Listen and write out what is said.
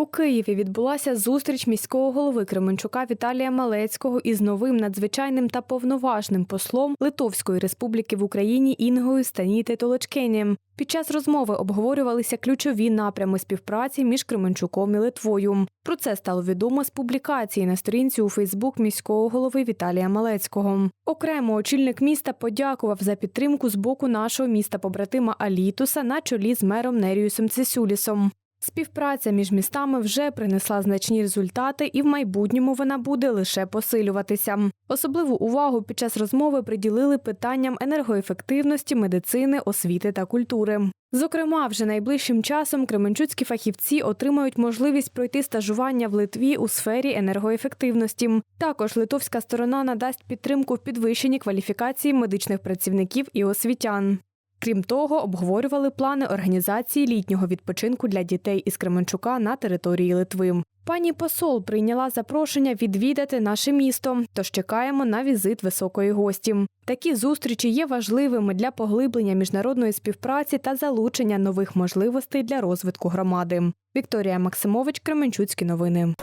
У Києві відбулася зустріч міського голови Кременчука Віталія Малецького із новим надзвичайним та повноважним послом Литовської республіки в Україні Інгою Станіте Толочкенєм. Під час розмови обговорювалися ключові напрями співпраці між Кременчуком і Литвою. Про це стало відомо з публікації на сторінці у Фейсбук міського голови Віталія Малецького. Окремо очільник міста подякував за підтримку з боку нашого міста побратима Алітуса на чолі з мером Неріусом Цесюлісом. Співпраця між містами вже принесла значні результати, і в майбутньому вона буде лише посилюватися. Особливу увагу під час розмови приділили питанням енергоефективності, медицини, освіти та культури. Зокрема, вже найближчим часом кременчуцькі фахівці отримають можливість пройти стажування в Литві у сфері енергоефективності. Також литовська сторона надасть підтримку в підвищенні кваліфікації медичних працівників і освітян. Крім того, обговорювали плани організації літнього відпочинку для дітей із Кременчука на території Литви. Пані посол прийняла запрошення відвідати наше місто, тож чекаємо на візит високої гості. Такі зустрічі є важливими для поглиблення міжнародної співпраці та залучення нових можливостей для розвитку громади. Вікторія Максимович, Кременчуцькі новини.